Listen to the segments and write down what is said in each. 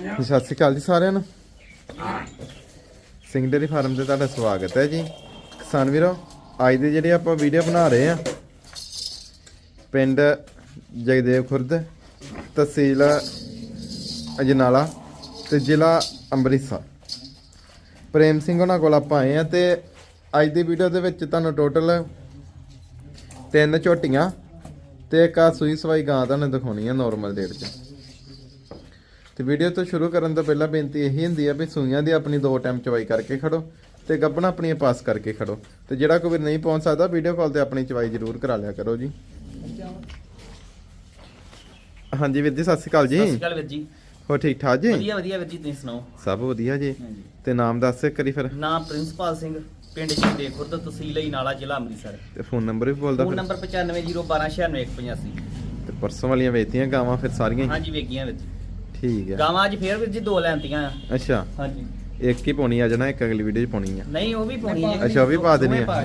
ਸਤਿ ਸ਼੍ਰੀ ਅਕਾਲ ਜੀ ਸਾਰਿਆਂ ਨੂੰ। ਸਿੰਘ ਡੇਰੀ ਫਾਰਮ ਤੇ ਤੁਹਾਡਾ ਸਵਾਗਤ ਹੈ ਜੀ। ਕਿਸਾਨ ਵੀਰੋ, ਅੱਜ ਦੀ ਜਿਹੜੀ ਆਪਾਂ ਵੀਡੀਓ ਬਣਾ ਰਹੇ ਆ ਪਿੰਡ ਜਗਦੇਵ ਖੁਰਦ, ਤਹਿਸੀਲ ਅਜਨਾਲਾ ਤੇ ਜ਼ਿਲ੍ਹਾ ਅੰਮ੍ਰਿਤਸਰ। ਪ੍ਰੇਮ ਸਿੰਘ ਉਹਨਾਂ ਕੋਲ ਆਪਾਂ ਆਏ ਆ ਤੇ ਅੱਜ ਦੀ ਵੀਡੀਓ ਦੇ ਵਿੱਚ ਤੁਹਾਨੂੰ ਟੋਟਲ ਤਿੰਨ ਝੋਟੀਆਂ ਤੇ ਇੱਕ ਆ ਸੂਈ ਸਵਾਈ ਗਾਂ ਤੁਹਾਨੂੰ ਦਿਖਾਉਣੀ ਆ ਨਾਰਮਲ ਡੇਟ 'ਚ। ਤੇ ਵੀਡੀਓ ਤੋਂ ਸ਼ੁਰੂ ਕਰਨ ਤੋਂ ਪਹਿਲਾਂ ਬੇਨਤੀ ਇਹੀ ਹੁੰਦੀ ਆ ਵੀ ਸੂਈਆਂ ਦੀ ਆਪਣੀ ਦੋ ਟਾਈਮ ਚਵਾਈ ਕਰਕੇ ਖੜੋ ਤੇ ਗੱਬਣਾ ਆਪਣੀਆਂ ਪਾਸ ਕਰਕੇ ਖੜੋ। ਤੇ ਜਿਹੜਾ ਕੋਈ ਨਹੀਂ ਪਹੁੰਚ ਸਕਦਾ ਵੀਡੀਓ ਕਾਲ ਤੇ ਆਪਣੀ ਚਵਾਈ ਜ਼ਰੂਰ ਕਰਾ ਲਿਆ ਕਰੋ ਜੀ। ਹਾਂਜੀ ਵੀਰ ਜੀ ਸਤਿ ਸ਼੍ਰੀ ਅਕਾਲ ਸਤਿ ਸ਼੍ਰੀ ਜੀ ਅਕਾਲ ਵੀਰ ਜੀ। ਹੋ ਠੀਕ ਠਾਕ ਜੀ? ਵਧੀਆ ਵਧੀਆ ਵੀਰ ਜੀ ਤੁਸੀਂ ਸੁਣਾਓ? ਸਭ ਵਧੀਆ ਜੀ। ਤੇ ਨਾਮ ਦੱਸ ਇੱਕ ਵਾਰੀ ਫਿਰ। ਨਾਮ ਪ੍ਰਿੰਸਪਾਲ ਸਿੰਘ ਪਿੰਡ ਚਿੰਦੇ ਖੁਰਦ ਤਹਿਸੀਲ ਹੀ ਨਾਲਾ ਜ਼ਿਲ੍ਹਾ ਅੰਮ੍ਰਿਤਸਰ। ਤੇ ਫੋਨ ਨੰਬਰ ਵੀ ਬੋਲਦਾ ਫੋਨ ਨੰਬਰ 9501296185 ਤੇ ਪਰਸੋਂ ਵਾਲੀਆਂ ਵੇਚਤੀਆਂ ਗਾਵਾਂ ਫਿਰ ਸਾਰੀਆਂ? ਹਾਂਜੀ ਵੇਗੀਆਂ ਵਿੱਚ ਠੀਕ ਹੈ ਗਾਵਾਂ ਅੱਜ ਫੇਰ ਵੀਰ ਜੀ ਦੋ ਲੈਂਤੀਆਂ ਆ। ਅੱਛਾ। ਹਾਂਜੀ। ਇੱਕ ਹੀ ਪਾਉਣੀ ਆ ਜਾਣਾ ਇੱਕ ਅਗਲੀ ਵੀਡੀਓ 'ਚ ਪਾਉਣੀ ਆ। ਨਹੀਂ ਉਹ ਵੀ ਪਾਉਣੀ ਹੈ ਅੱਛਾ, ਉਹ ਵੀ ਪਾ ਦੇਣੀ ਆ।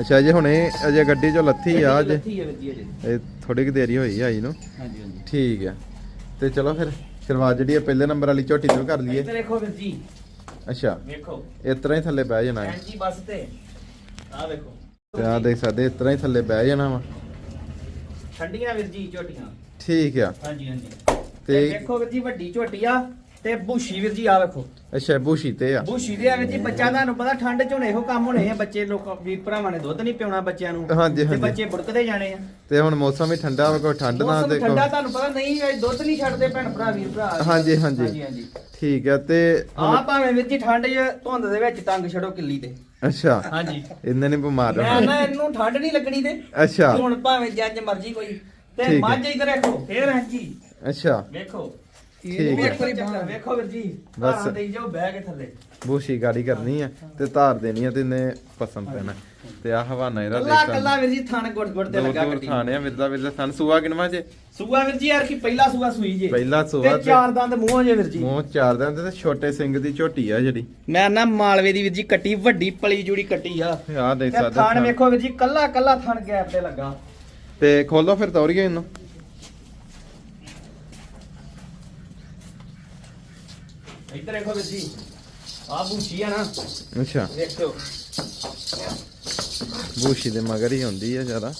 ਅੱਛਾ ਜੇ ਹੁਣੇ ਅਜੇ ਗੱਡੀ 'ਚੋਂ ਲੱਥੀ ਆ ਅੱਜ। ਲੱਥੀ ਹੈ ਵੀਰ ਜੀ ਅਜੇ। ਇਹ ਥੋੜੀ ਕਿ ਦੇਰੀ ਹੋਈ ਆਈ ਨੂੰ। ਹਾਂਜੀ ਹਾਂਜੀ। ਠੀਕ ਆ। ਤੇ ਚਲੋ ਫਿਰ ਸ਼ੁਰੂਆਤ ਜਿਹੜੀ ਆ ਪਹਿਲੇ ਨੰਬਰ ਵਾਲੀ ਝੋਟੀ ਤੋਂ ਕਰ ਲਈਏ। ਇੱਧਰ ਦੇਖੋ ਵੀਰ ਜੀ। ਅੱਛਾ। ਵੇਖੋ। ਇਸ ਤਰ੍ਹਾਂ ਹੀ ਥੱਲੇ ਬਹਿ ਜਾਣਾ ਹੈ। ਹਾਂਜੀ ਬਸ ਤੇ। ਆ ਵੇਖੋ। ਤੇ ਆ ਦੇਖ ਸਕਦੇ ਇਸ ਤਰ੍ਹਾਂ ਹੀ ਥੱਲੇ ਬਹਿ ਜਾਣਾ ਵਾ। ਠੰਡੀਆਂ ਵੀਰ ਜੀ ਝੋਟੀਆਂ। ਠੀਕ ਆ। ਹਾਂਜੀ ਹਾਂਜੀ। ਤੇ- ਵੇਖੋ ਵੀਰ ਜੀ ਵੱਡੀ ਝੋਟੀ ਆ ਤੇ ਬੂਸ਼ੀ ਵੀਰ ਜੀ ਆ ਵੇਖੋ। ਅੱਛਾ ਬੂਸ਼ੀ ਤੇ ਆ। ਬੂਸ਼ੀ ਦੇ ਵਿੱਚ ਹੀ ਬੱਚਾ ਤੁਹਾਨੂੰ ਪਤਾ ਠੰਡ ਚ ਹੁਣ ਇਹੋ ਕੰਮ ਹੋਣੇ ਆ ਬੱਚੇ ਲੋਕ ਵੀਰ ਭਰਾਵਾਂ ਨੇ ਦੁੱਧ ਨਹੀਂ ਪਿਉਣਾ ਬੱਚਿਆਂ ਨੂੰ ਹਾਂਜੀ, ਤੇ ਹਾਂਜੀ। ਬੱਚੇ ਬੁੜਕਦੇ ਜਾਣੇ ਆ। ਤੇ ਹੁਣ ਮੌਸਮ ਵੀ ਠੰਡਾ ਵਾ ਕੋਈ ਠੰਡ ਨਾ ਮੌਸਮ ਤੇ ਠੰਡਾ ਤੁਹਾਨੂੰ ਪਤਾ ਨਹੀਂ ਇਹ ਦੁੱਧ ਨਹੀਂ ਛੱਡਦੇ ਭੈਣ ਭਰਾ ਵੀਰ ਭਰਾ। ਹਾਂਜੀ, ਹਾਂਜੀ। ਹਾਂਜੀ ਠੀਕ ਆ ਤੇ ਆ ਭਾਵੇਂ ਵੀਰ ਜੀ ਠੰਡ 'ਚ ਧੁੰਦ ਦੇ ਵਿੱਚ ਟੰਗ ਛੜੋ ਕਿੱਲੀ ਤੇ। ਅੱਛਾ। ਹਾਂਜੀ। ਇੰਨੇ ਨਹੀਂ ਬਿਮਾਰ ਮੈਂ ਨਾ ਇਹਨੂੰ ਠੰਡ ਨਹੀਂ ਲੱਗਣੀ ਤੇ। ਅੱਛਾ। ਹੁਣ ਭਾਵੇਂ ਜੱਜ ਮਰਜ਼ੀ ਕੋਈ। ਤੇ ਠੀਕ ਹੈ। ਮੱਝ ਇਧਰ ਦੇਖੋ ਫੇਰ ਹਾਂਜੀ ਅੱਛਾ। ਵੇਖੋ। ਠੀਕ ਹੈ। ਵੇਖੋ ਵੀਰ ਜੀ ਬਸ। ਦੇਈ ਜਾਓ ਬਹਿ ਕੇ ਥੱਲੇ। ਬੂਸ਼ੀ ਗਾੜੀ ਕਰਨੀ ਆ ਤੇ ਧਾਰ ਦੇਣੀ ਆ ਤੇ ਪਸੰਦ ਪੈਣਾ। ਤੇ ਆ ਹਵਾਨਾ ਇਹਦਾ ਕੱਲਾ ਕੱਲਾ ਵੀਰ ਜੀ ਥਣ ਗੁੱਟ ਗੁੱਟ ਤੇ ਦੋ ਲੱਗਾ ਦੋ ਕੱਟੀ ਥਾਣੇ ਆ ਵਿਰਦਾ ਵਿਰਦਾ ਥਣ। ਸੂਆ ਕਿਨਵਾ ਜੇ? ਸੂਆ ਵੀਰ ਜੀ ਯਾਰ ਕੀ ਪਹਿਲਾ ਸੂਆ ਸੂਈ ਜੇ। ਪਹਿਲਾ ਸੂਆ ਤੇ ਚਾਰ ਦੰਦ ਮੂੰਹ ਜੇ ਵੀਰ ਜੀ। ਮੂੰਹ ਚਾਰ ਦਿਨ ਤੇ ਛੋਟੇ ਸਿੰਘ ਦੀ ਝੋਟੀ ਆ ਜਿਹੜੀ। ਮੈਂ ਨਾ ਮਾਲਵੇ ਦੀ ਵੀਰ ਜੀ ਕੱਟੀ ਵੱਡੀ ਪਲੀ ਜੁੜੀ ਕੱਟੀ ਆ। ਆ ਦੇਖ ਤੇ ਸਕਦੇ ਥਣ। ਵੇਖੋ ਵੀਰ ਜੀ ਕੱਲਾ ਕੱਲਾ ਥਣ ਗੈਪ ਤੇ ਲੱਗਾ। ਤੇ ਖੋਲੋ ਫਿਰ ਤੌਰੀਏ ਇਹਨੂੰ। ਇੱਧਰ ਦੇਖੋ ਵੀਰ ਜੀ ਆ ਬੂਸ਼ੀ ਆ ਨਾ ਅੱਛਾ ਵੇਖੋ ਬੂਸ਼ੀ ਦੇ ਮਗਰ ਹੀ ਹੁੰਦੀ ਆ ਜ਼ਿਆਦਾ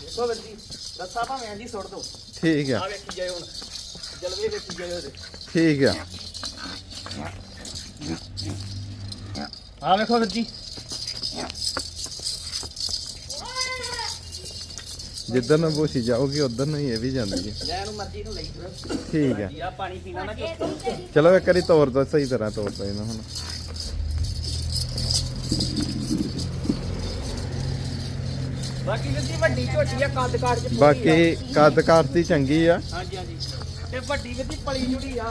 ਵੇਖੋ ਵੀਰ ਜੀ ਦੱਸਾ ਭਾਵੇਂ ਜੀ ਸੁੱਟ ਦੋ ਠੀਕ ਆ ਆ ਵੇਖੀ ਜਾਏ ਹੁਣ ਜਲਵੇ ਵੇਖੀ ਜਾਏ ਉਹਦੇ ਠੀਕ ਆ ਆ ਵੇਖੋ ਵੀਰ ਜੀ ਜਿੱਧਰ ਨੂੰ ਬੂਸ਼ੀ ਜਾਊਗੀ ਉਧਰ ਨੂੰ ਹੀ ਇਹ ਵੀ ਜਾਂਦੀ ਹੈ। ਮਰਜ਼ੀ ਨੂੰ ਲਈ ਠੀਕ ਆ ਆ ਪਾਣੀ ਪੀਣਾ ਨਾ ਚੁੱਪ ਚਲੋ ਇੱਕ ਵਾਰੀ ਤੋਰ ਦੋ ਸਹੀ ਤਰ੍ਹਾਂ ਤੋਰ ਦੋ ਇਹਨੂੰ ਹੁਣ। ਬਾਕੀ ਵੀਰ ਜੀ ਵੱਡੀ ਝੋਟੀ ਆ ਕੱਦ ਕਾਠ ਚ ਪੂਰੀ ਆ। ਬਾਕੀ ਕੱਦ ਕਾਰਤੀ ਚੰਗੀ ਆ। ਹਾਂਜੀ ਹਾਂਜੀ। ਤੇ ਵੱਡੀ ਵੀਰ ਜੀ ਪਲੀ ਜੁੜੀ ਆ।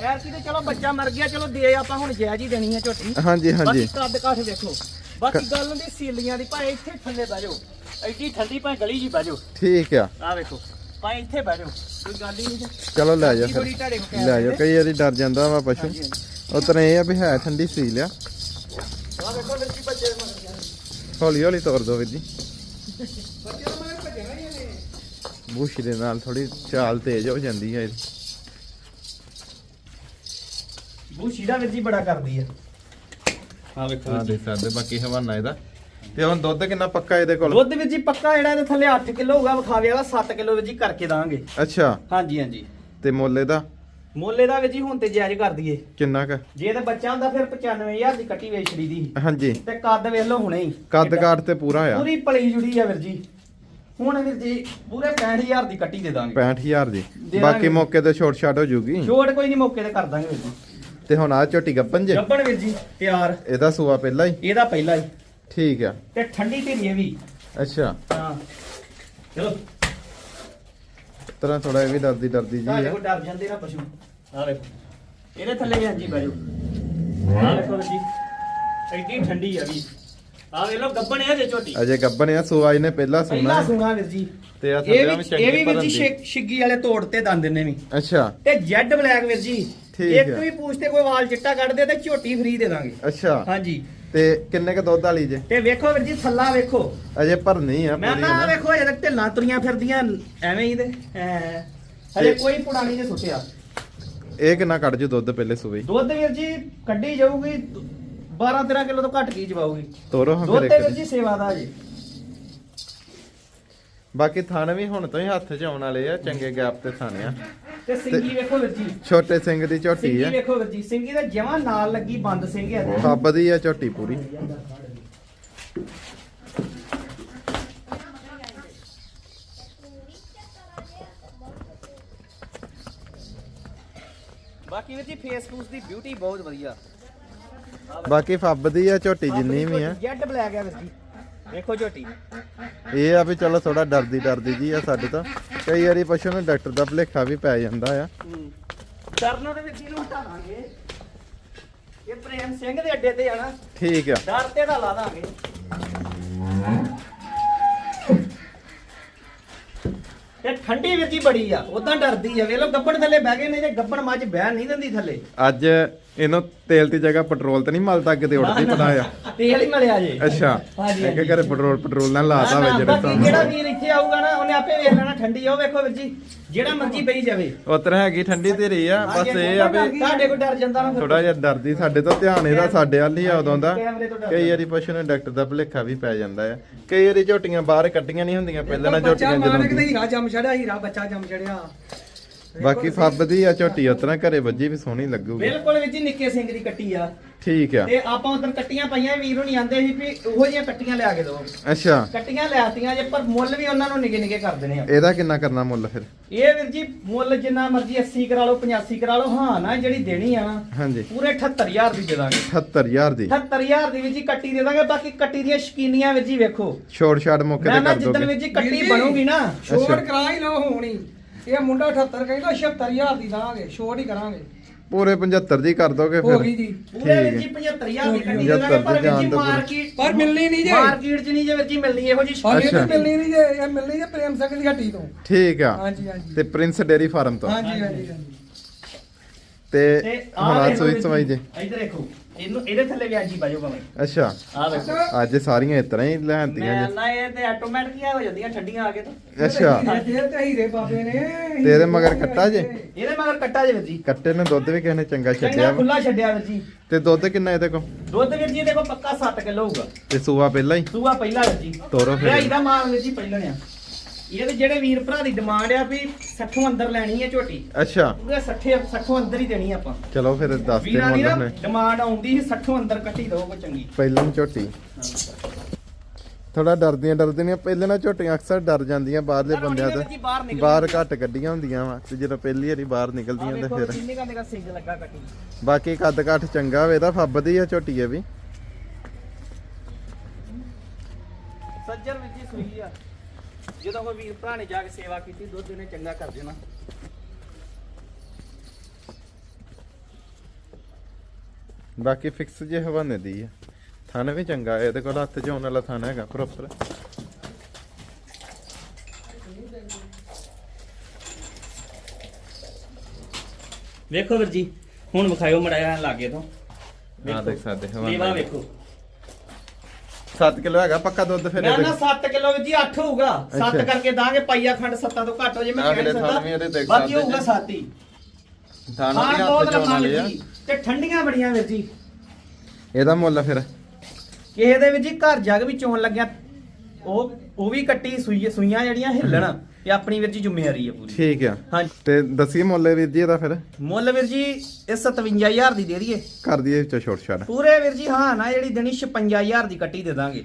ਯਾਰ ਕਿਤੇ ਚਲੋ ਬੱਚਾ ਮਰ ਗਿਆ ਚਲੋ ਦੇ ਆਪਾਂ ਹੁਣ ਜਾਇਜ਼ ਹੀ ਦੇਣੀ ਆ ਝੋਟੀ। ਹਾਂਜੀ ਬਾਕੀ ਹਾਂਜੀ ਕੱਦ ਕਾਠ ਵੇਖੋ। ਬਾਕੀ ਗੱਲ ਹੁੰਦੀ ਸੀਲੀਆਂ ਦੀ ਭਾਵੇਂ ਇੱਥੇ ਥੱਲੇ ਬਹਿ ਜਾਓ। ਐਡੀ ਠੰਡੀ ਭਾਵੇਂ ਗਲੀ ਜੀ ਬਹਿ ਜਾਓ। ਠੀਕ ਆ। ਆ ਵੇਖੋ ਭਾਵੇਂ ਇੱਥੇ ਬਹਿ ਜਾਓ ਕੋਈ ਗੱਲ ਹੀ ਨਹੀਂ ਚਲੋ ਲੈ ਜਾ ਫਿਰ। ਲੈ ਜਾ ਕਈ ਵਾਰੀ ਡਰ ਜਾਂਦਾ ਵਾ ਪਸ਼ੂ। ਉਤਰੇ ਇਹ ਆ ਵੀ ਹੈ ਠੰਡੀ ਸੀ ਲਿਆ ਆ ਵੇਖੋ ਵੀਰ ਜੀ ਬੱਚੇ ਮਰ ਗਏ ਹੌਲੀ ਹੌਲੀ ਤੋਰ ਦੋ ਵੀਰ ਜੀ। ਬੂਸ਼ੀ ਦੇ ਨਾਲ ਥੋੜੀ ਚਾਲ ਤੇਜ਼ ਹੋ ਜਾਂਦੀ ਹੈ ਇਹਦੀ। ਬੂਸ਼ੀ ਦਾ ਵੀਰ ਜੀ ਬੜਾ ਕਰਦੀ ਆ। ਆ ਵੇਖੋ ਹਾਂ ਦੇਖ ਸਕਦੇ ਬਾਕੀ ਹਵਾਨਾ ਇਹਦਾ। ਤੇ ਹੁਣ ਦੁੱਧ ਕਿੰਨਾ ਪੱਕਾ ਇਹਦੇ ਕੋਲ? ਦੁੱਧ ਵੀਰ ਜੀ ਪੱਕਾ ਜਿਹੜਾ ਇਹਦੇ ਥੱਲੇ 8 ਕਿਲੋ ਹੋਊਗਾ ਵਿਖਾਵੇ ਵਾਲਾ 7 ਕਿਲੋ ਵੀਰ ਜੀ ਕਰਕੇ ਦਾਂਗੇ। ਅੱਛਾ। ਹਾਂਜੀ ਹਾਂਜੀ। ਤੇ ਮੁੱਲ ਇਹਦਾ ਮੋਲੇ ਦਾ ਵੀਰ ਜੀ ਹੁਣ ਤੇ ਜਾਇਜ਼ ਕਰ ਦਈਏ। ਕਿੰਨਾ ਕ? ਜੇ ਤੇ ਬੱਚਾ ਹੁੰਦਾ ਫਿਰ 95000 ਦੀ ਕੱਟੀ ਵੇਚ ਛੜੀ ਦੀ। ਹਾਂਜੀ। ਤੇ ਕੱਦ ਵੇਖ ਲਓ ਹੁਣੇ ਹੀ। ਕੱਦ ਕਾਠ ਤੇ ਪੂਰਾ ਆ। ਪੂਰੀ ਪਲੀ ਜੁੜੀ ਆ ਵੀਰ ਜੀ। ਹੁਣ ਵੀਰ ਜੀ ਪੂਰੇ 65000 ਦੀ ਕੱਟੀ ਦੇ ਦਾਂਗੇ। 65000 ਦੀ। ਦੇ ਬਾਕੀ ਦਾਂਗੇ। ਮੌਕੇ ਤੇ ਛੋਟ ਛਾਟ ਹੋ ਜੂਗੀ। ਛੋਟ ਕੋਈ ਨਹੀਂ ਮੌਕੇ ਤੇ ਕਰ ਦਾਂਗੇ ਵੀਰ ਜੀ। ਤੇ ਹੁਣ ਆ ਝੋਟੀ ਗੱਪਨ ਜੇ? ਗੱਬਣ ਵੀਰ ਜੀ ਤਿਆਰ। ਇਹਦਾ ਸੂਆ ਪਹਿਲਾਂ ਹੀ? ਇਹਦਾ ਪਹਿਲਾ ਹੀ। ਠੀਕ ਆ। ਤੇ ਠੰਡੀ ਢੇਰੀ ਵੀ। ਅੱਛਾ। ਹਾਂ। ਚਲੋ। ਤਰ੍ਹਾਂ ਥੋੜਾ ਇਹ ਵੀ ਡਰਦੀ ਡਰਦੀ ਜੀ ਆ। ਕੋਲ ਡਰ ਜਾਂਦੇ ਨਾ ਪਸ਼ੂ। ਆ ਵੇਖੋ ਇਹਦੇ ਥੱਲੇ ਵੀ ਹਾਂਜੀ ਬਾਜੂ। ਆ ਵੇਖੋ ਜੀ। ਐਡੀ ਠੰਡੀ ਆ ਵੀ। ਆ ਵੇਖ ਲਓ ਗੱਬਣ ਹੈ ਜੇ ਝੋਟੀ। ਅਜੇ ਗੱਬਨ ਆ ਸੂਆ ਇਹਨੇ ਪਹਿਲਾਂ ਪਹਿਲਾ ਸੁਣਾ ਸੁਣਾ ਵੀਰ ਜੀ। ਤੇ ਆ ਥੱਲੇ ਵੀ ਵੀ ਇਹ ਵੀ ਚੰਗੀ ਵੀਰ ਜੀ ਛਿੱਗੀ ਵਾਲੇ ਤੋੜ ਤੇ ਦੰਦ ਨੇ ਵੀ। ਅੱਛਾ। ਤੇ ਜੈਡ ਬਲੈਕ ਵੀਰ ਜੀ। ਇੱਕ ਹੈ। ਵੀ ਪੂਛਤੇ ਕੋਈ ਵਾਲ ਚਿੱਟਾ ਕੱਢਦੇ ਤੇ ਝੋਟੀ ਫ੍ਰੀ ਦੇ ਦਾਂਗੇ। ਅੱਛਾ। ਹਾਂਜੀ। ਤੇ ਕਿੰਨੇ ਕ ਦੁੱਧ ਵਾਲੀ ਜੇ? ਤੇ ਵੇਖੋ ਵੀਰ ਜੀ ਥੱਲਾ ਵੇਖੋ। ਅਜੇ ਭਰਨੀ ਆ ਮੈਂ ਪੂਰੀ ਨਾ ਨਾ ਵੇਖੋ ਅਜੇ ਤੱਕ ਢਿੱਲਾਂ ਤੁਰੀਆਂ ਫਿਰਦੀਆਂ ਐਵੇਂ ਹੀ ਤੇ ਐ ਹਲੇ ਤੇ- ਕੋਈ ਪੁੜਾਣੀ ਜੇ ਸੁੱਟਿਆ। ਇਹ ਕਿੰਨਾ ਕੱਢ ਜੂ ਦੁੱਧ ਪਹਿਲੇ ਸੂਬੇ ਦੁੱਧ ਵੀਰ ਜੀ ਕੱਢੀ ਜਾਊਗੀ 12 13 ਕਿਲੋ ਤੋਂ ਘੱਟ ਕੀ ਜਵਾਊਗੀ? ਤੋਰੋ ਹਾਂ ਦੁੱਧ ਤੇ ਵੀਰ ਦੀ। ਜੀ ਸੇਵਾ ਦਾ ਜੀ। ਬਾਕੀ ਥਣ ਵੀ ਹੁਣ ਤੋਂ ਹੀ ਹੱਥ 'ਚ ਆਉਣ ਵਾਲੇ ਆ ਚੰਗੇ ਗੈਪ ਤੇ ਥਣ ਆ। ਤੇ ਸਿੰਗੀ ਵੇਖੋ ਵੀਰ ਜੀ ਛੋਟੇ ਸਿੰਘ ਦੀ ਝੋਟੀ ਸਿੰਗੀ ਆ। ਵੇਖੋ ਵੀਰ ਜੀ ਸਿੰਗੀ ਦਾ ਜਮਾਂ ਨਾਲ ਲੱਗੀ ਬੰਦ ਸਿੰਘ ਹੈ ਫੱਬ ਦੀ ਆ ਝੋਟੀ ਪੂਰੀ। ਬਾਕੀ ਵੀਰ ਜੀ ਫੇਸਬੁੱਕ ਦੀ ਬਿਊਟੀ ਬਹੁਤ ਵਧੀਆ। ਬਾਕੀ ਫੱਬ ਦੀ ਆ ਝੋਟੀ ਜਿੰਨੀ ਵੀ ਆ। ਜੈਡ ਬਲੈਕ ਹੈ ਵੀਰ ਜੀ। ਵੇਖੋ ਝੋਟੀ। ਇਹ ਆ ਵੀ ਚਲੋ ਥੋੜਾ ਡਰਦੀ ਡਰਦੀ ਜੀ ਆ ਸਾਡੇ ਤੋਂ। ਕਈ ਵਾਰੀ ਪਸ਼ੂ ਨੂੰ ਡਾਕਟਰ ਦਾ ਭਲੇਖਾ ਵੀ ਪੈ ਜਾਂਦਾ ਆ। ਡਰਨੋਂ ਦੇ ਵਿੱਚ ਇਹਨੂੰ ਹਟਾ ਦਾਂਗੇ ਇਹ ਪ੍ਰੇਮ ਸਿੰਘ ਦੇ ਅੱਡੇ ਤੇ ਆਣਾ ਠੀਕ ਆ। ਡਰ ਤੇ ਦਾ ਲਾ ਦਾਂਗੇ। ਤੇ ਠੰਡੀ ਵੀਰ ਜੀ ਬੜੀ ਆ ਉਦਾਂ ਡਰਦੀ ਆ। ਵੇਖ ਲਓ ਗੱਬਣ ਥੱਲੇ ਬਹਿ ਗਏ ਨੇ ਜੇ ਗੱਬਣ ਮੱਝ ਬਹਿ ਨਹੀਂ ਦਿੰਦੀ ਥੱਲੇ। ਅੱਜ ਇਹਨੂੰ ਤੇਲ ਦੀ ਜਗ੍ਹਾ ਪੈਟਰੋਲ ਤੇ ਨਹੀਂ ਮਲਦਾ ਕਿਤੇ ਉੱਡਦੀ ਪਤਾ ਆ। ਤੇਲ ਹੀ ਮਿਲਿਆ ਜੇ। ਅੱਛਾ ਹਾਂਜੀ, ਇੱਕ ਘਰੇ ਪੈਟਰੋਲ ਪੈਟਰੋਲ ਨਾਲ ਲਾਤਾ ਹੋਵੇ ਨਾ, ਜਿਹੜੇ ਬਾਕੀ ਜਿਹੜਾ ਵੀਰ ਇੱਥੇ ਆਊਗਾ ਨਾ ਉਹਨੇ ਆਪੇ ਵੇਖ ਲੈਣਾ ਠੰਡੀ ਆ ਉਹ ਵੇਖੋ ਵੀਰ ਜੀ ਜਿਹੜਾ ਮਰਜ਼ੀ ਬਈ ਜਾਵੇ। ਉਤਰ ਹੈਗੀ ਠੰਡੀ ਧੀਰੀ ਆ ਬਸ ਇਹ ਆ ਵੀ ਤੁਹਾਡੇ ਕੋਲ ਡਰ ਜਾਂਦਾ ਨਾ। ਥੋੜਾ ਜਿਹਾ ਡਰਦੀ ਸਾਡੇ ਤੋਂ ਧਿਆਨ ਇਹਦਾ ਸਾਡੇ ਵੱਲ ਹੀ ਆ ਉਦੋਂ ਦਾ। ਤੋਂ। ਕਈ ਵਾਰੀ ਪਸ਼ੂ ਨੂੰ ਡਾਕਟਰ ਦਾ ਭਲੇਖਾ ਵੀ ਪੈ ਜਾਂਦਾ ਆ। ਕਈ ਵਾਰੀ ਝੋਟੀਆਂ ਬਾਹਰ ਕੱਟੀਆਂ ਨਹੀਂ ਹੁੰਦੀਆਂ ਪਹਿਲਾਂ ਨਾ ਝੋਟੀਆਂ ਜਦੋਂ ਹੀਰਾ ਜੰਮ ਛੜਿਆ ਹੀਰਾ ਬੱਚਾ ਜੰਮ ਛੜਿਆ ਬਾਕੀ ਫੱਬ ਦੀ ਆ ਝੋਟੀ ਉਤਰਾ ਘਰੇ ਵੱਜੀ ਵੀ ਸੋਹਣੀ ਲੱਗੂਗੀ। ਬਿਲਕੁਲ ਵੀਰ ਜੀ ਨਿੱਕੇ ਸਿੰਘ ਦੀ ਕੱਟੀ ਆ। ਠੀਕ ਆ। ਤੇ ਆਪਾਂ ਉਦੋਂ ਕੱਟੀਆਂ ਪਈਆਂ ਵੀਰ ਨੂੰ ਆਂਦੇ ਸੀ ਵੀ ਉਹੋ ਜਿਹੀਆਂ ਕੱਟੀਆਂ ਲਿਆ ਕੇ ਦਿਓ। ਅੱਛਾ। ਕੱਟੀਆਂ ਲਿਆਤੀਆਂ ਜੇ ਪਰ ਮੁੱਲ ਵੀ ਉਹਨਾਂ ਨੂੰ ਨਿੱਕੇ ਨਿੱਕੇ ਕਰ ਦੇਣੇ ਆ। ਇਹਦਾ ਕਿੰਨਾ ਕਰਨਾ ਮੁੱਲ ਫਿਰ? ਇਹ ਵੀਰ ਜੀ ਮੁੱਲ ਜਿੰਨਾ ਮਰਜ਼ੀ 80 ਕਰਾ ਲਓ 85 ਕਰਾ ਲਓ ਹਾਂ ਨਾ ਜਿਹੜੀ ਦੇਣੀ ਆ ਨਾ ਹਾਂਜੀ। ਪੂਰੇ 78000 ਦੀ ਦੇ ਦਾਂਗੇ। 78000 ਦੀ? 78000 ਦੀ ਵੀਰ ਜੀ ਕੱਟੀ ਦੇ ਦਾਂਗੇ ਬਾਕੀ ਕੱਟੀ ਦੀਆਂ ਸ਼ਕੀਨੀਆਂ ਵੀਰ ਜੀ ਵੇਖੋ। ਛੋੜ ਛਾੜ ਮੌਕੇ ਤੇ ਨਾ ਕਰ ਜਿੱਦਣ ਦੋਗੇ ਵੀਰ ਜੀ ਕੱਟੀ ਵੀਰ ਜੀ, ਬਣੂਗੀ ਨਾ। ਛੋੜ। ਕਰਾ ਹੀ ਲਓ ਹੋਣੀ। ਇਹ ਮੁੰਡਾ 78 ਕਹਿੰਦਾ 76000 ਦੀ ਦਾਂਗੇ ਛੋੜ ਹੀ ਕਰਾਂਗੇ। ਪੂਰੇ 75 ਦੀ ਕਰ ਦੋਗੇ ਹੋ ਫਿਰ। ਗਈ ਜੀ ਪੂਰੇ ਠੀਕ ਵੀਰ ਹੈ। ਜੀ 75000 ਦੀ ਕੱਟੀ ਦੇ 75 ਦਾਂਗੇ ਪਰ ਵੀਰ ਜਾਣ ਜੀ ਪੂਰੀ। ਮਾਰਕੀਟ ਪਰ ਮਿਲਣੀ ਨਹੀਂ ਜੇ। ਮਾਰਕੀਟ 'ਚ ਨਹੀਂ ਜੇ ਵੀਰ ਜੀ ਮਿਲਣੀ ਇਹੋ ਜੀ ਪਰ ਇਹ। ਵੀ ਮਿਲਣੀ ਨਹੀਂ ਜੇ ਇਹ ਮਿਲਣੀ ਜੇ ਪ੍ਰੇਮ ਸਿੰਘ ਦੀ ਹੱਟੀ ਤੋਂ। ਠੀਕ ਆ। ਹਾਂਜੀ ਹਾਂਜੀ। ਤੇ ਪ੍ਰਿੰਸ ਡੇਰੀ ਫਾਰਮ ਤੋਂ। ਹਾਂਜੀ ਹਾਂਜੀ ਹਾਂਜੀ। ਤੇ ਤੇ ਹੁਣ ਆ ਸੋਈ ਸਵਾਈ ਜੀ, ਜੇ। ਇੱਧਰ ਦੇਖੋ। ਇਹਨੂੰ ਇਹਦੇ ਥੱਲੇ ਵੀ ਅੱਜ ਬਾਜੋ ਭਾਵੇਂ। ਅੱਛਾ। ਆ ਵੇਖੋ। ਅੱਜ ਸਾਰੀਆਂ ਇਸ ਤਰ੍ਹਾਂ ਹੀ ਲੈਣਤੀਆਂ ਮੈਂ ਜੇ ਨਾ ਇਹ ਤੇ ਆਟੋਮੈਟਿਕ ਹੋ ਜਾਂਦੀਆਂ ਠੰਡੀਆਂ ਆ ਕੇ ਤਾਂ। ਅੱਛਾ। ਇਹ ਤੇ ਹੀਰੇ ਬਾਬੇ ਨੇ ਤੇਰੇ ਮਗਰ ਕੱਟਾ ਜੇ? ਇਹਦੇ ਮਗਰ ਕੱਟਾ ਜੇ ਵੀਰ ਜੀ। ਕੱਟੇ ਨੇ ਦੁੱਧ ਵੀ ਕਿਸੇ ਨੇ ਚੰਗਾ ਚੰਗਾ ਛੱਡਿਆ ਵਾ। ਖੁੱਲਾ ਛੱਡਿਆ ਵੀਰ ਜੀ। ਤੇ ਦੁੱਧ ਕਿੰਨਾ ਇਹਦੇ ਕੋਲ? ਦੁੱਧ ਵੀਰ ਜੀ ਦੇਖੋ ਪੱਕਾ 7 ਕਿਲੋ ਹੋਊਗਾ। ਤੇ ਸੂਆ ਪਹਿਲਾਂ ਹੀ? ਸੂਆ ਪਹਿਲਾ ਵੀਰ ਜੀ। ਤੋਰੋ ਫਿਰ। ਫਿਰ ਇਹਦਾ ਮਾਲ ਵੀਰ ਜੀ ਪਹਿਲਾਂ ਆ। ਇਹਦੇ ਜਿਹੜੇ ਵੀਰ ਭਰਾ ਦੀ ਡਿਮਾਂਡ ਆ ਵੀ 60 ਅੰਦਰ ਲੈਣੀ ਹੈ ਝੋਟੀ। ਅੱਛਾ। ਪੂਰੇ 60 60 ਅੰਦਰ ਹੀ ਦੇਣੀ ਆਪਾਂ। ਚਲੋ ਫਿਰ ਦੱਸ ਦੇ ਵੀਰਾਂ ਦੀ ਮੁੱਲ ਨਾ ਨੇ। ਡਿਮਾਂਡ ਆਉਂਦੀ ਸੀ 60 ਅੰਦਰ ਕੱਟੀ ਦੋ ਕੋ ਚੰਗੀ। ਪਹਿਲਾਂ ਹੀ ਝੋਟੀ। ਥੋੜਾ ਡਰਦੀਆਂ ਡਰਦੀਆਂ ਪਹਿਲੇ ਨਾ ਝੋਟੀਆਂ ਅਕਸਰ ਡਰ ਜਾਂਦੀਆਂ ਬਾਹਰਲੇ ਬੰਦਿਆਂ ਹੀ ਬਾਹਰ ਤੋਂ ਨਿਕਲ ਬਾਹਰ ਘੱਟ ਕੱਢੀਆਂ ਹੁੰਦੀਆਂ ਵਾ ਤੇ ਜਦੋਂ ਪਹਿਲੀ ਵਾਰੀ ਬਾਹਰ ਨਿਕਲਦੀਆਂ ਤੇ ਫਿਰ ਕਿੰਨੇ ਕਾ ਨਿਕਾ ਸਿੰਗ ਲੱਗਾ ਕੱਟੀ। ਬਾਕੀ ਕੱਦ ਘੱਟ ਚੰਗਾ ਹੋਵੇ ਤਾਂ ਫੱਬਦੀ ਆ ਝੋਟੀ ਇਹ ਵੀ। ਸੱਜਰ ਵਿੱਚ ਹੀ ਸੂਈ ਆ। ਜਦੋਂ ਕੋਈ ਵੀਰ ਭਰਾ ਨੇ ਜਾ ਕੇ ਸੇਵਾ ਕੀਤੀ ਦੁੱਧ ਇਹਨੇ ਚੰਗਾ ਕਰ ਦੇਣਾ। ਬਾਕੀ ਫਿਕਸ ਜੇ ਹਵਾਨੇ ਦੀ ਆ। ਥਣ ਵੀ ਚੰਗਾ ਇਹਦੇ ਕੋਲ ਹੱਥ 'ਚ ਆਉਣ ਵਾਲਾ ਥਣ ਹੈਗਾ ਪ੍ਰੋਪਰ ਵੇਖੋ ਵੀਰ ਜੀ ਹੁਣ ਵਿਖਾਇਓ ਮੜਾਇਆ ਲਾਗੇ ਤੋਂ। ਆ ਦੇਖ ਸਕਦੇ ਹਵਾਨਾ ਵੇਖੋ। 7 ਕਿਲੋ ਹੈਗਾ ਪੱਕਾ ਦੁੱਧ ਫਿਰ ਮੈਂ ਇਹਦੇ ਨਾ 7 ਕਿਲੋ ਜੀ 8 ਹੋਊਗਾ। 7 ਅੱਛਾ। ਕਰਕੇ ਦਾਂਗੇ ਪਾਈਆ ਖੰਡ 7 ਤੋਂ ਘੱਟ ਹੋ ਜੇ ਮੈਂ ਅਗਲੇ ਵੀ ਇਹਦੇ ਦੇਖ ਬਾਕੀ ਸਕਦੇ ਹੋਊਗਾ ਜੀ। 7 ਹੀ ਥਣ ਖਾਣ ਵੀ ਹੱਥ ਬਹੁਤ 'ਚ ਆਉਣ ਲੰਮਾ ਜੀ। ਤੇ ਠੰਡੀਆਂ ਬੜੀਆਂ ਵੀਰ ਜੀ। ਇਹਦਾ ਮੁੱਲ ਫਿਰ? ਕਿਸੇ ਦੇ ਵਿੱਚ ਜੀ ਘਰ ਜਗ ਵੀ ਚੋਣ ਲੱਗਿਆ। ਉਹ ਉਹ ਵੀ ਕੱਟੀ ਸੂਈ ਸੂਈਆਂ ਜਿਹੜੀਆਂ ਹਿੱਲਣ। ਇਹ ਆਪਣੀ ਵੀਰ ਜੀ ਜ਼ਿੰਮੇਵਾਰੀ ਹੈ ਪੂਰੀ। ਠੀਕ ਆ। ਹਾਂਜੀ। ਤੇ ਦੱਸੀਏ ਮੁੱਲ ਵੀਰ ਜੀ ਇਹਦਾ ਫਿਰ। ਮੁੱਲ ਵੀਰ ਜੀ ਇਹ 57000 ਦੀ ਦੇ ਦਈਏ। ਕਰ ਦਈਏ ਵਿੱਚੋਂ ਛੋਟ ਛਾੜ ਪੂਰੇ ਵੀਰ ਜੀ ਹਾਂ ਨਾ ਜਿਹੜੀ ਦੇਣੀ 56000 ਦੀ ਕੱਟੀ ਦੇ ਦਾਂਗੇ।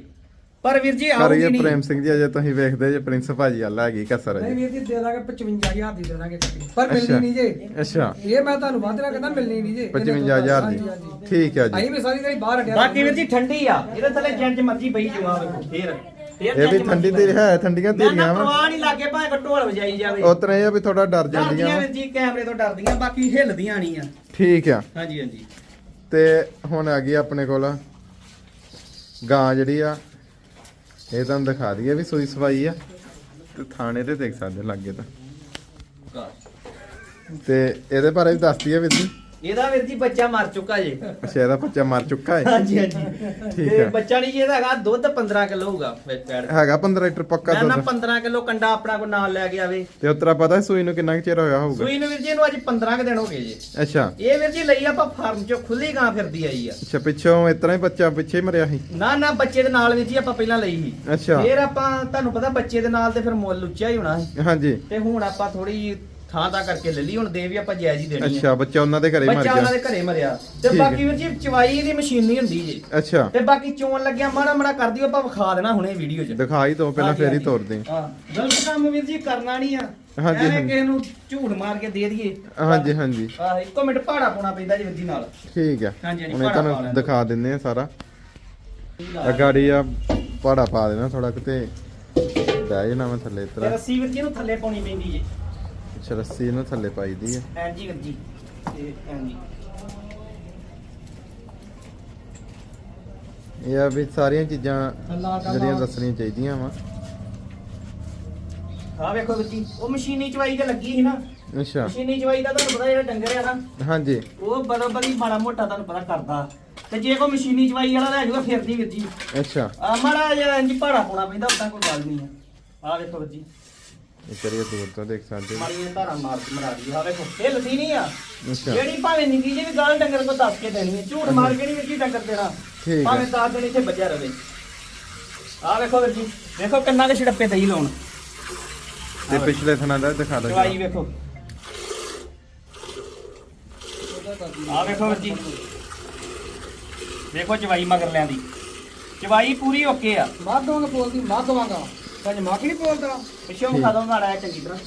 ਪਰ ਵੀਰ ਜੀ ਆਊਗੀ ਕਰੀਏ ਨਹੀਂ ਪ੍ਰੇਮ ਸਿੰਘ ਜੀ ਅਜੇ ਤੁਸੀਂ ਵੇਖਦੇ ਜੇ ਪ੍ਰਿੰਸ ਭਾਜੀ ਵਾਲਾ ਹੈਗੀ ਕਸਰ ਨਹੀਂ ਜੀ ਵੀਰ ਜੀ ਦੇ ਦਾਂਗੇ 55000 ਦੀ ਦੇ ਦਾਂਗੇ ਕੱਟੀ। ਪਰ। ਮਿਲਣੀ ਨਹੀਂ ਜੇ। ਅੱਛਾ। ਇਹ ਮੈਂ ਤੁਹਾਨੂੰ ਵਾਅਦਾ ਕਹਿੰਦਾ ਮਿਲਣੀ ਨਹੀਂ ਜੇ। 55000 ਹਾਂਜੀ, ਦੀ। ਠੀਕ ਆ ਜੀ। ਅਸੀਂ ਵੀ ਸਾਰੀ ਦਿਹਾੜੀ ਬਾਹਰ ਹਟਿਆ ਬਾਕੀ ਵੀਰ ਜੀ ਠੰਡੀ ਆ। ਇਹਦੇ ਥੱਲੇ ਜਿੰਜ ਮਰਜ਼ੀ ਪਈ ਜੂਆ ਵੇਖੋ ਫੇਰ। ਇਹ ਵੀ ਠੰਡੀ ਤੇ ਹੈ ਠੰਡੀਆਂ ਧੀਰੀਆਂ ਵਾ। ਪਰਵਾਹ ਨਹੀਂ ਲੱਗੇ ਭਾਵੇਂ ਕੋ ਢੋਲ ਵਜਾਈ ਜਾਵੇ। ਉਤਰੇ ਇਹ ਆ ਵੀ ਥੋੜਾ ਡਰ ਜਾਂਦੀਆਂ ਡਰਦੀਆਂ ਵਾ। ਵੀਰ ਜੀ ਕੈਮਰੇ ਤੋਂ ਡਰਦੀਆਂ ਬਾਕੀ ਹਿੱਲਦੀਆਂ ਨਹੀਂ ਆ। ਠੀਕ ਆ। ਹਾਂਜੀ ਹਾਂਜੀ। ਤੇ ਹੁਣ ਆ ਗਈ ਆਪਣੇ ਕੋਲ ਗਾਂ ਜਿਹੜੀ ਆ ਇਹ ਤੁਹਾਨੂੰ ਦਿਖਾ ਦਈਏ ਵੀ ਸੂਈ ਸਵਾਈ ਆ। ਤੇ ਥਾਣੇ ਤੇ ਦੇਖ ਸਕਦੇ ਲੱਗੇ ਤਾਂ। ਤੇ ਇਹਦੇ ਬਾਰੇ ਵੀ ਦੱਸ ਦਈਏ ਵੀਰ ਜੀ। ਇਹਦਾ ਵੀਰ ਜੀ ਬੱਚਾ ਮਰ ਚੁੱਕਾ ਜੇ। ਅੱਛਾ ਇਹਦਾ ਬੱਚਾ ਮਰ ਚੁੱਕਾ ਹੈ ਹਾਂਜੀ ਹਾਂਜੀ। ਠੀਕ ਹੈ। ਬੱਚਾ ਨਹੀਂ ਜੀ ਇਹਦਾ ਹੈਗਾ ਦੁੱਧ 15 ਕਿਲੋ ਹੋਊਗਾ ਵਿੱਚ ਪੈੜ। ਹੈਗਾ 15 ਲੀਟਰ ਪੱਕਾ ਮੈਂ ਨਾ ਦੁੱਧ। 15 ਕਿਲੋ ਕੰਡਾ ਆਪਣਾ ਕੋ ਨਾਲ ਲੈ ਕੇ ਆਵੇ। ਤੇ ਉਤਰਾ ਪਤਾ ਸੂਈ ਨੂੰ ਕਿੰਨਾ ਚਿਰ ਹੋਇਆ ਹੋਊਗਾ? ਸੂਈ ਨੂੰ ਵੀਰ ਜੀ ਇਹਨੂੰ ਅੱਜ 15 ਕੁ ਦਿਨ ਹੋ ਗਏ ਜੀ। ਅੱਛਾ। ਇਹ ਵੀਰ ਜੀ ਲਈ ਆਪਾਂ ਫਾਰਮ ਚੋਂ ਖੁੱਲੀ ਗਾਂ ਫਿਰਦੀ ਆਈ ਆ। ਅੱਛਾ ਪਿੱਛੋਂ ਇਤਨਾ ਹੀ ਬੱਚਾ ਪਿੱਛੇ ਮਰਿਆ ਸੀ? ਨਾ ਨਾ ਬੱਚੇ ਦੇ ਨਾਲ ਵੀਰ ਜੀ ਆਪਾਂ ਪਹਿਲਾਂ ਲਈ ਸੀ। ਅੱਛਾ। ਫਿਰ ਆਪਾਂ ਤੁਹਾਨੂੰ ਪਤਾ ਬੱਚੇ ਦੇ ਨਾਲ ਤੇ ਫਿਰ ਮੁੱਲ ਉੱਚਾ ਹੀ ਹੋਣਾ ਸੀ। ਹਾਂਜੀ। ਤੇ ਹੁਣ ਆਪਾਂ ਥੋੜੀ ਥਾਂ ਤਾਂ ਕਰਕੇ ਲੈ ਲਈ ਹੁਣ ਦੇ ਵੀ ਆਪਾਂ ਜਾਇਜ਼ ਹੀ ਦੇਣੀ ਆ। ਅੱਛਾ ਬੱਚਾ ਉਹਨਾਂ ਦੇ ਘਰੇ ਹੀ ਮਰ ਬੱਚਾ ਉਹਨਾਂ ਗਿਆ ਦੇ ਘਰੇ ਮਰਿਆ। ਤੇ ਠੀਕ ਬਾਕੀ ਹੈ। ਵੀਰ ਜੀ ਚਵਾਈ ਦੀ ਮਸ਼ੀਨ ਨਹੀਂ ਹੁੰਦੀ ਜੀ। ਅੱਛਾ। ਤੇ ਬਾਕੀ ਚੋਣ ਲੱਗਿਆ ਮਾੜਾ ਮਾੜਾ ਕਰ ਦਿਓ ਆਪਾਂ ਵਿਖਾ ਦੇਣਾ ਹੁਣੇ ਵੀਡੀਓ 'ਚ। ਦਿਖਾਈ ਤੋਂ ਪਹਿਲਾਂ ਹਾਂਜੀ, ਫੇਰ ਹੀ ਹਾਂਜੀ। ਤੋਰ ਦੇ ਹਾਂ ਗਲਤ ਕੰਮ ਵੀਰ ਜੀ ਕਰਨਾ ਨਹੀਂ ਆ। ਹਾਂਜੀ, ਐਵੇਂ ਹਾਂਜੀ। ਕਿਸੇ ਨੂੰ ਝੂਠ ਮਾਰ ਕੇ ਦੇ ਦਈਏ। ਹਾਂਜੀ ਹਾਂਜੀ। ਆਹ ਇੱਕੋ ਮਿੰਟ ਪਹਾੜਾ ਪਾਉਣਾ ਪੈਂਦਾ ਜੀ ਵੀਰ ਜੀ ਨਾਲ। ਠੀਕ ਹੈ। ਹਾਂਜੀ, ਹਾਂਜੀ, ਹੁਣ ਇਹ ਭਾੜਾ ਪਾ ਤੁਹਾਨੂੰ ਲੈਣਾ। ਦਿਖਾ ਦਿੰਦੇ ਆ ਸਾਰਾ। ਆ ਗਾੜੀ ਆ ਪਾੜਾ ਪਾ ਦੇਣਾ ਥੋੜਾ ਕਿਤੇ ਬਹਿ ਜਾਣਾ ਮੈਂ ਥੱਲੇ ਤੇ ਇਤਰਾ ਰੱਸੀ ਵੀਰ ਜੀ ਨੂੰ ਥੱਲੇ ਪਾਉਣੀ ਪੈਂਦੀ ਜੀ। ਅੱਛਾ ਰੱਸੀ ਇਹਨੂੰ ਥੱਲੇ ਪਾਈ ਦੀ ਹੈ ਐਂ ਜੀ ਵੀਰ ਜੀ ਤੇ ਐਂ ਜੀ। ਇਹ ਆ ਵੀ ਸਾਰੀਆਂ ਚੀਜ਼ਾਂ ਜਿਹੜੀਆਂ। ਦੱਸਣੀਆਂ ਚਾਹੀਦੀਆਂ ਵਾ। ਆਹ ਵੇਖੋ ਜੀ ਉਹ ਮਸ਼ੀਨੀ ਚਵਾਈ ਤੇ ਲੱਗੀ ਸੀ ਨਾ। ਅੱਛਾ। ਮਸ਼ੀਨੀ ਚਵਾਈ ਦਾ ਤੁਹਾਨੂੰ ਪਤਾ ਜਿਹੜਾ ਡੰਗਰ ਆ ਨਾ ਹਾਂਜੀ। ਉਹ ਬੜਾ ਬੜੀ ਮਾੜਾ ਮੋਟਾ ਤੁਹਾਨੂੰ ਪਤਾ ਕਰਦਾ। ਤੇ ਜੇ ਕੋਈ ਮਸ਼ੀਨੀ ਚਵਾਈ ਵਾਲਾ ਲੈ ਜਾਊਗਾ ਫਿਰ ਦੀ ਵੀਰ ਜੀ। ਅੱਛਾ। ਆ ਮਾੜਾ ਜਿਹਾ ਇੰਜ ਪਹਾੜਾ ਪਾਉਣਾ ਪੈਂਦਾ ਉਦਾਂ ਕੋਈ ਗੱਲ ਨਹੀਂ ਆ। ਆਹ ਵੇਖੋ ਵੀਰ ਜੀ ਇਹ ਕਰੀਏ ਦੂਰ ਤੋਂ ਦੇਖ ਸਕਦੇ ਜਿਹੀ ਧਾਰਾ ਮਾਰ ਮਰਾ ਦੀ ਆ ਵੇਖੋ ਇਹ ਲੱਦੀ ਨਹੀਂ ਆ। ਅੱਛਾ। ਜਿਹੜੀ ਭਾਵੇਂ ਨਿੱਕੀ ਜਿਹੀ ਵੀ ਗੱਲ ਡੰਗਰ ਕੋ ਦੱਸ ਕੇ ਦੇਣੀ ਹੈ ਝੂਠ ਮਾਰ ਕੇ ਨਹੀਂ ਵੀਰ ਜੀ ਡੰਗਰ ਦੇਣਾ। ਠੀਕ ਹੈ। ਭਾਵੇਂ ਦਸ ਦਿਨ ਇੱਥੇ ਬੱਜਿਆ ਰਵੇ ਆ ਵੇਖੋ ਵੀਰ ਜੀ। ਵੇਖੋ ਕਿੰਨਾ ਕੁ ਛੜੱਪੇ ਦਈ ਲਾਉਣ। ਤੇ ਪਿਛਲੇ ਥਣਾ ਦਾ ਦਿਖਾ ਦਿਓ। ਚਵਾਈ ਵੇਖੋ। ਆ ਵੇਖੋ ਵੀਰ ਜੀ। ਵੇਖੋ ਚਵਾਈ ਮਗਰ ਲੈਂਦੀ ਚਵਾਈ ਪੂਰੀ ਓਕੇ ਆ। ਮਾਧਵਾਂਗਾ ਬੋਲਦੀ ਮਾਧਵਾਂਗਾ ਨਹੀਂ ਬੋਲਦਾ? ਪਿੱਛੋਂ ਦੋ ਚੰਗੀ ਤਰ੍ਹਾਂ।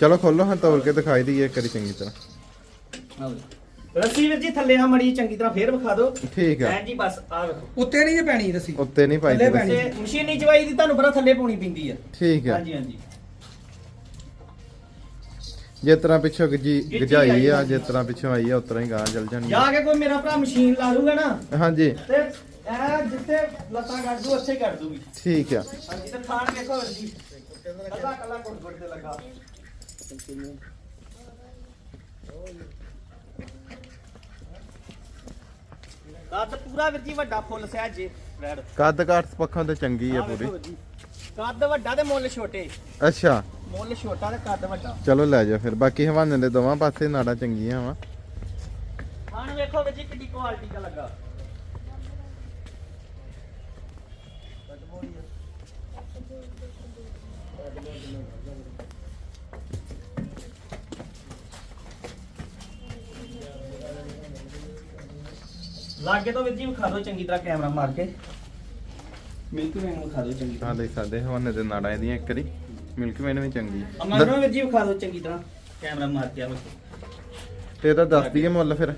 ਚਲੋ ਖੋਲੋ ਹਾਂ ਤੋੜ ਕੇ ਦਿਖਾਈ ਦਈਏ ਇੱਕ ਵਾਰੀ ਚੰਗੀ ਤਰ੍ਹਾਂ। ਰੱਸੀ ਵੀਰ ਜੀ ਥੱਲੇ ਆ ਮੜੀ ਚੰਗੀ ਤਰ੍ਹਾਂ ਫੇਰ ਵਿਖਾ ਦਿਓ। ਠੀਕ ਹੈ ਐਂ ਜੀ ਬਸ ਆ ਵੇਖੋ। ਉੱਤੇ ਨਹੀਂ ਜੇ ਪੈਣੀ ਰਸੀ। ਉੱਤੇ ਨਹੀਂ ਪਾਈ ਦੀ ਥੱਲੇ ਰੱਸੀ। ਪੈਣੀ। ਤੇ ਮਸ਼ੀਨੀ ਚਵਾਈ ਦੀ ਤੁਹਾਨੂੰ ਪਤਾ ਥੱਲੇ ਪਾਉਣੀ ਪੈਂਦੀ ਆ। ਠੀਕ ਹੈ ਹਾਂਜੀ ਹਾਂਜੀ। ਜਿਸ ਤਰ੍ਹਾਂ ਪਿੱਛੋਂ ਜੀ ਗਿੱਚੀ ਗਜਾਈ ਆਈ ਆ ਆ। ਜਿਸ ਤਰ੍ਹਾਂ ਪਿੱਛੋਂ ਆਈ ਆ ਉਸ ਤਰ੍ਹਾਂ ਹੀ ਗਾਂ ਚੱਲ ਜਾਣੀ ਜਾ ਕੇ ਕੋਈ ਮੇਰਾ ਭਰਾ ਮਸ਼ੀਨ ਲਾ ਲੂਗਾ ਨਾ। ਹਾਂਜੀ। ਤੇ ਐ ਜਿੱਥੇ ਲੱਤਾਂ ਕੱਢ ਦੂ ਉੱਥੇ ਕੱਢ ਦੂਗੀ। ਠੀਕ ਆ। ਹਾਂਜੀ ਤੇ ਥਾਣ ਵੇਖੋ ਵੀਰ ਜੀ। ਕੱਲਾ ਕੱਲਾ ਗੁੱਟ ਗੁੱਟ ਤੇ ਲੱਗਾ। ਕੱਦ ਪੂਰਾ ਵੀਰ ਜੀ ਵੱਡਾ ਫੁੱਲ ਸਿਆ ਜੇ। ਰੈਡ ਕੱਦ ਕਾਠ ਪੱਖੋਂ ਤੇ ਚੰਗੀ ਆ ਪੂਰੀ। ਕੱਦ ਵੱਡਾ ਤੇ ਮੁੱਲ ਛੋਟੇ। ਅੱਛਾ। ਮੁੱਲ ਛੋਟਾ ਤੇ ਕੱਦ ਵੱਡਾ। ਚਲੋ ਲੈ ਜਾ ਫਿਰ। ਬਾਕੀ ਹਵਾਨੇ ਦੇ ਦੋਵਾਂ ਪਾਸੇ ਨਾੜਾਂ ਚੰਗੀਆਂ ਵਾ। ਥਾਣ ਵੇਖੋ ਵੀਰ ਜੀ ਕਿੱਡੀ ਕੁਆਲਿਟੀ ਦਾ ਲੱਗਾ। ਲਾਗੇ ਤੋਂ ਵੀਰ ਜੀ ਵਿਖਾ ਦਿਓ ਚੰਗੀ ਤਰ੍ਹਾਂ ਕੈਮਰਾ ਮਾਰ ਕੇ। ਮਿਲਕ ਵੇ ਨੂੰ ਵਿਖਾ ਦਿਓ ਚੰਗੀ ਆ ਤਰ੍ਹਾਂ ਦੇਖ ਸਕਦੇ ਹਵਾਨੇ ਦੇ ਨਾੜਾਂ ਇਹਦੀਆਂ ਇੱਕ ਵਾਰੀ ਮਿਲਕ ਮੈਨ ਵੀ ਚੰਗੀ। ਅਮਰ ਨੂੰ ਵੀਰ ਜੀ ਵਿਖਾ ਦਿਓ ਚੰਗੀ ਤਰ੍ਹਾਂ। ਕੈਮਰਾ ਮਾਰ ਕੇ ਆਵੇ ਤੇ ਇਹਦਾ ਦੱਸ ਦਈਏ ਮੁੱਲ ਫਿਰ।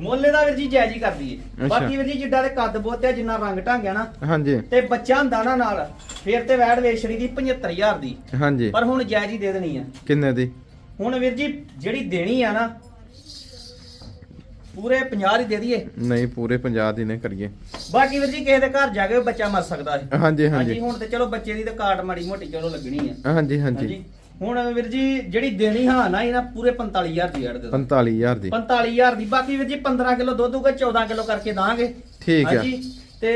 ਮੁੱਲੇ ਦਾ ਵੀਰ ਜੀ ਜਾਇਜ਼ ਹੀ ਕਰ ਦਈਏ ਅੱਛਾ। ਬਾਕੀ ਵੀਰ ਜੀ ਜਿੱਡਾ ਦੇ ਕੱਦ ਬੋਤੇ ਆ ਜਿੰਨਾ ਰੰਗ ਢੰਗ ਆ ਨਾ ਹਾਂਜੀ। ਤੇ ਬੱਚਾ ਹੁੰਦਾ ਨਾ ਨਾਲ ਫੇਰ ਤੇ ਵੈੜ ਵੇਚਣੀ ਦੀ 75000 ਦੀ। ਹਾਂਜੀ। ਪਰ ਹੁਣ ਜਾਇਜ਼ ਹੀ ਦੇ ਦੇਣੀ ਆ। ਕਿੰਨੇ ਦੀ? ਹੁਣ ਵੀਰ ਜੀ ਜਿਹੜੀ ਦੇਣੀ ਆ ਨਾ ਪੂਰੇ 50 ਦੀ ਦੇ ਦਈਏ। ਨਹੀਂ ਪੂਰੇ 50 ਦੀ ਨੇ ਕਰੀਏ। ਬਾਕੀ ਵੀਰ ਜੀ ਕਿਸੇ ਦੇ ਘਰ ਜਾ ਕੇ ਬੱਚਾ ਮਰ ਸਕਦਾ ਹੈ ਹਾਂਜੀ। ਹਾਂਜੀ ਹੁਣ ਤੇ ਚਲੋ ਬੱਚੇ ਦੀ ਤੇ ਕਾਟ ਮਾੜੀ ਮੋਟੀ ਚਲੋ ਲੱਗਣੀ ਆ। ਹਾਂਜੀ ਹਾਂਜੀ। ਹਾਂਜੀ। ਹੁਣ ਵੀਰ ਜੀ ਜਿਹੜੀ ਦੇਣੀ ਹਾਂ ਨਾ ਇਹਨਾਂ ਪੂਰੇ 45000 ਦੀ ਵੈੜ ਦੇ ਦਿਓ। 45000 ਦੀ। 45000 ਦੀ। ਬਾਕੀ ਵੀਰ ਜੀ 15 ਕਿਲੋ ਦੁੱਧ ਹੋਊਗਾ 14 ਕਿਲੋ ਕਰਕੇ ਦਾਂਗੇ। ਠੀਕ ਆ। ਹਾਂਜੀ? ਤੇ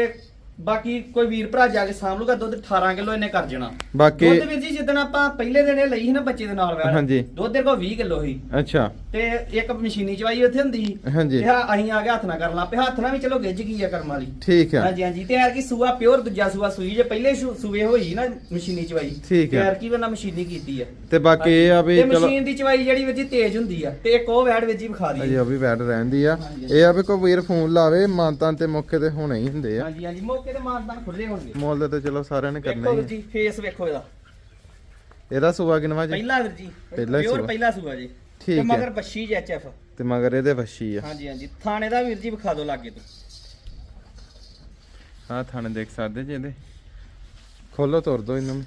ਬਾਕੀ ਕੋਈ ਵੀਰ ਭਰਾ ਜਾ ਕੇ ਸਾਂਭ ਲੂਗਾ ਦੁੱਧ 18 ਕਿਲੋ ਇਹਨੇ ਕਰ ਜਾਣਾ। ਬਾਕੀ ਦੁੱਧ ਵੀਰ ਜੀ ਜਿੱਦਣ ਆਪਾਂ ਪਹਿਲੇ ਦਿਨ ਇਹ ਲਈ ਸੀ ਨਾ ਬੱਚੇ ਦੇ ਨਾਲ ਵੈੜ ਹਾਂਜੀ। ਦੁੱਧ ਦੇ ਕੋਲ 20 ਕਿਲੋ ਸੀ। ਅੱਛਾ। ਤੇ ਇੱਕ ਮਸ਼ੀਨੀ ਚਵਾਈ ਉੱਥੇ ਹੁੰਦੀ ਸੀ। ਹਾਂਜੀ। ਤੇ ਅਸੀਂ ਆ ਕੇ ਹੱਥ ਨਾਲ ਕਰਨ ਲੱਗ ਪਏ ਹੱਥ ਨਾਲ ਵੀ ਚਲੋ ਗਿੱਜ ਗਈ ਆ ਕਰਮ ਵਾਲੀ। ਠੀਕ ਆ। ਹਾਂਜੀ ਹਾਂਜੀ। ਤੇ ਯਾਰ ਕੀ ਸੂਆ ਪਿਓਰ ਦੂਜਾ ਸੂਆ ਸੂਈ ਜੇ ਪਹਿਲੇ ਸ਼ੂ- ਸੂਏ ਹੋਈ ਨਾ ਮਸ਼ੀਨੀ ਚਵਾਈ ਠੀਕ ਹੈ। ਯਾਰ ਕੀ ਬੰਦਾ ਮਸ਼ੀਨੀ ਕੀਤੀ ਆ। ਤੇ ਬਾਕੀ ਇਹ ਆ ਵੀ ਤੇ ਚਲੋ ਮਸ਼ੀਨ ਦੀ ਚਵਾਈ ਜਿਹੜੀ ਜੀ ਤੇਜ਼ ਹੁੰਦੀ ਆ ਤੇ ਇੱਕ ਉਹ ਵੈੜ ਵਿੱਚ ਹੀ ਵਿਖਾ ਅਜੇ ਦੀ ਉਹ ਵੀ ਬੈਠ ਰਹਿੰਦੀ ਆ। ਇਹ ਆ ਵੀ ਕੋਈ ਵੀਰ ਫੋਨ ਲਾਵੇ ਮਾਨਤਾਂ ਤੇ ਮੌਕੇ ਤੇ ਹੋਣੇ ਹੀ ਹੁੰਦੇ ਆ। ਹਾਂਜੀ ਹਾਂਜੀ। ਮੌਕੇ ਤੇ ਮਾਨਦਾਨ ਖੁੱਲੇ ਹੋਣਗੇ। ਮੁੱਲ ਤੇ ਚਲੋ ਸਾਰਿਆਂ ਨੇ ਕਰਨਾ ਵੇਖੋ ਵੀਰ ਹੀ ਜੀ ਫੇਸ ਵੇਖੋ ਇਹਦਾ। ਆ। ਇਹਦਾ ਸੂਆ ਕਿਨਵਾ ਜੀ? ਪਹਿਲਾ ਵੀਰ ਜੀ ਪਹਿਲਾ ਹੀ ਪਿਓਰ ਸੂਆ। ਪਹਿਲਾ ਸੂਆ ਜੀ। ਠੀਕ ਤੇ ਹੈ। ਮਗਰ ਬੱਛੀ ਜੀ ਐਚਐਫ ਤੇ ਮਗਰ ਇਹਦੇ ਵੱਛੀ ਆ। ਹਾਂਜੀ ਹਾਂਜੀ। ਥਾਣੇ ਦਾ ਵੀਰ ਜੀ ਵਿਖਾ ਦਿਓ ਲਾਗੇ ਤੋਂ। ਆਹ ਥਾਣੇ ਦੇਖ ਸਕਦੇ ਜੀ ਇਹਦੇ। ਖੋਲੋ ਤੋਰ ਦੋ ਇਹਨਾਂ। ਨੂੰ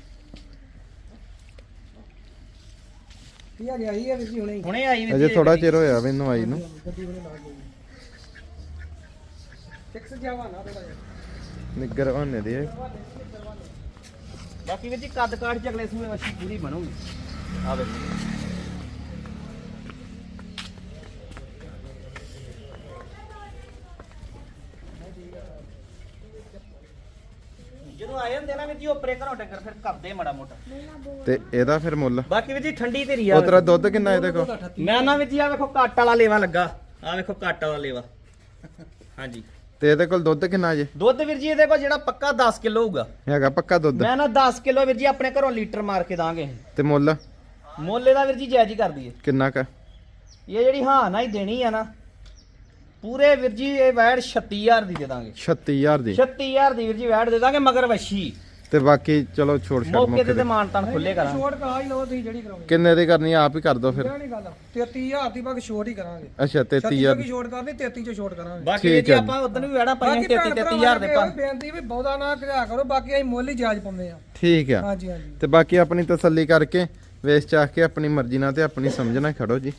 ਕੀ ਆ ਗਿਆ? ਇਹ ਵੀਰ ਜੀ ਹੁਣੇ ਹੀ। ਹੁਣੇ ਆਈ ਵੀਰ ਅਜੇ ਜੀ ਥੋੜਾ। ਚਿਰ ਹੋਇਆ ਵੀ ਇਹਨੂੰ ਆਈ ਨੂੰ। ਗੱਡੀ ਹੁਣੇ ਲਾ ਗਈ ਟੈਕਸ ਜਾਵਾ ਨਾ ਥੋੜਾ ਜਿਹਾ। ਨਿੱਗਰ ਹੋਣੇ ਦੇ। ਬਾਕੀ ਵੀਰ ਕੱਦ ਕਾਠ ਚ ਅਗਲੇ ਸੂਏ ਪੂਰੀ ਬਣੂਗੀ ਆ ਵੇਖੋ ਜਦੋਂ ਆਏ ਹੁੰਦੇ ਨਾ ਵੀ ਜੀ ਉਪਰੇ ਘਰੋਂ ਡੰਗਰ ਫਿਰ ਕਰਦੇ ਮੜਾ ਮੋਟਾ। ਤੇ ਇਹਦਾ ਫਿਰ ਮੁੱਲ? ਬਾਕੀ ਵੀ ਠੰਡੀ ਤੇਰੀ ਆ ਉਤਰਾ ਦੁੱਧ ਕਿੰਨਾ ਇਹਦੇ ਕੋ ਮੈਂ ਨਾ ਵੀ ਆ ਵੇਖੋ ਕਾਟ ਵਾਲਾ ਲੇਵਾ ਲੱਗਾ। ਆ ਵੇਖੋ ਕਾਟ ਵਾਲਾ ਲੇਵਾ। ਹਾਂਜੀ। ਤੇ ਇਹਦੇ ਕੋਲ ਦੁੱਧ ਕਿੰਨਾ ਜੇ? ਦੁੱਧ ਵੀਰ ਜੀ ਇਹਦੇ ਕੋਲ ਜਿਹੜਾ ਪੱਕਾ 10 ਕਿਲੋ ਹੋਊਗਾ। ਹੈਗਾ ਪੱਕਾ ਦੁੱਧ। ਮੈਂ ਨਾ 10 ਕਿਲੋ ਵੀਰ ਜੀ ਆਪਣੇ ਘਰੋਂ ਲੀਟਰ ਮਾਰ ਕੇ ਦਾਂਗੇ। ਤੇ ਮੁੱਲ? ਮੁੱਲ ਇਹਦਾ ਵੀਰ ਜੀ ਜਾਇਜ਼ ਹੀ ਕਰ ਦਈਏ ਕਿੰਨਾ ਕ? ਇਹ ਜਿਹੜੀ ਹਾਂ ਨਾ ਹੀ ਦੇਣੀ ਆ ਨਾ ਪੂਰੇ ਵੀਰ ਜੀ ਇਹ ਵੈੜ 36000 ਦੀ ਦੇ ਦਾਂਗੇ। 36000 ਦੀ। 36000 ਦੀ ਵੀਰ ਜੀ ਵੈੜ ਦੇ ਦਾਂਗੇ ਮਗਰ ਵਸ਼ੀ ਤੇ ਬਾਕੀ ਚਲੋ ਛੋੜ ਛੱਡ ਮੌਕੇ ਤੇ ਤੇ। ਤੇ ਮਾਨ ਤਾਨ ਖੁੱਲੇ ਕਰਾਂਗੇ ਛੋਟ ਕਰਾ ਹੀ ਲਓ ਤੁਸੀਂ ਜਿਹੜੀ ਕਰਾਉਣੀ। ਕਿੰਨੇ ਦੀ ਕਰਨੀ ਆ, ਆਪ ਹੀ ਕਰ ਦੋ ਫਿਰ। ਨਹੀਂ ਗੱਲ 33000 ਦੀ ਬਾਕੀ ਛੋਟ ਹੀ ਕਰਾਂਗੇ। ਅੱਛਾ 33000 33000 ਦੀ ਛੋਟ ਕਰਨੀ 33 ਚ ਛੋਟ ਕਰਾਂਗੇ। ਬਾਕੀ ਠੀਕ ਵੀਰ ਜੀ ਹੈ। ਆਪਾਂ ਉਦੋਂ ਵੀ ਵੈੜਾ ਪਾਈਆਂ ਬਾਕੀ 33 ਭੈਣ 33000 ਦੇ ਭਰਾਵਾਂ ਪਾ ਨੂੰ ਬੇਨਤੀ ਵੀ ਬਹੁਤਾ ਨਾ ਘਿਆ ਕਰੋ ਬਾਕੀ ਅਸੀਂ ਮੁੱਲ ਹੀ ਜਾਇਜ਼ ਪਾਉਂਦੇ ਆ। ਠੀਕ ਆ। ਹਾਂਜੀ ਹਾਂਜੀ। ਤੇ ਬਾਕੀ ਆਪਣੀ ਤਸੱਲੀ ਕਰਕੇ ਵੇਚ ਚਾਹ ਕੇ ਆਪਣੀ ਮਰਜ਼ੀ ਨਾਲ ਤੇ ਆਪਣੀ ਸਮਝ ਨਾਲ ਖੜੋ ਜੀ।